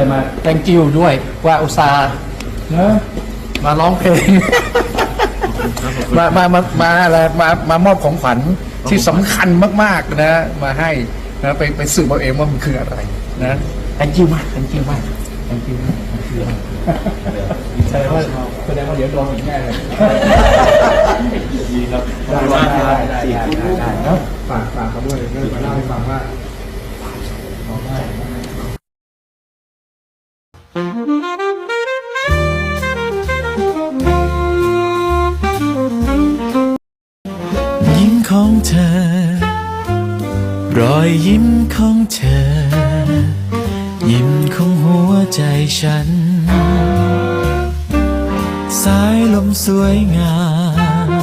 เลยมา thank you ด้วยว่าอุตส่าห์นะมาร้องเพลง มามามามาอะไรมามามอบของขวัญที่สำคัญมากๆนะ มาให้นะไปไปสืบเอาเองว่ามันคืออะไรนะ thank you มาก thank you มาก thank you มาก thank you มากแสดงว่าแสดงว่าเดี๋ยวโดนอีกแน่เลยดีครับได้ได้ได้ได้ได้ได้เนาะฝากฝากเขาด้วยก็มาเล่า ยิ้มของเธอ รอยยิ้มของเธอ ยิ้มของหัวใจฉัน สายลมสวยงาม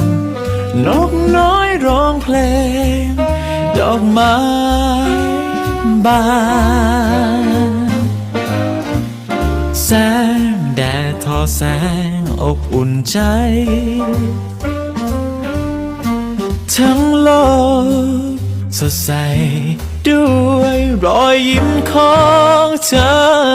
นกน้อยร้องเพลง ดอกไม้บาน แสง แดดทอแสงอบอุ่นใจ ทั้งโลกสดใสด้วยรอยยิ้มของเธอ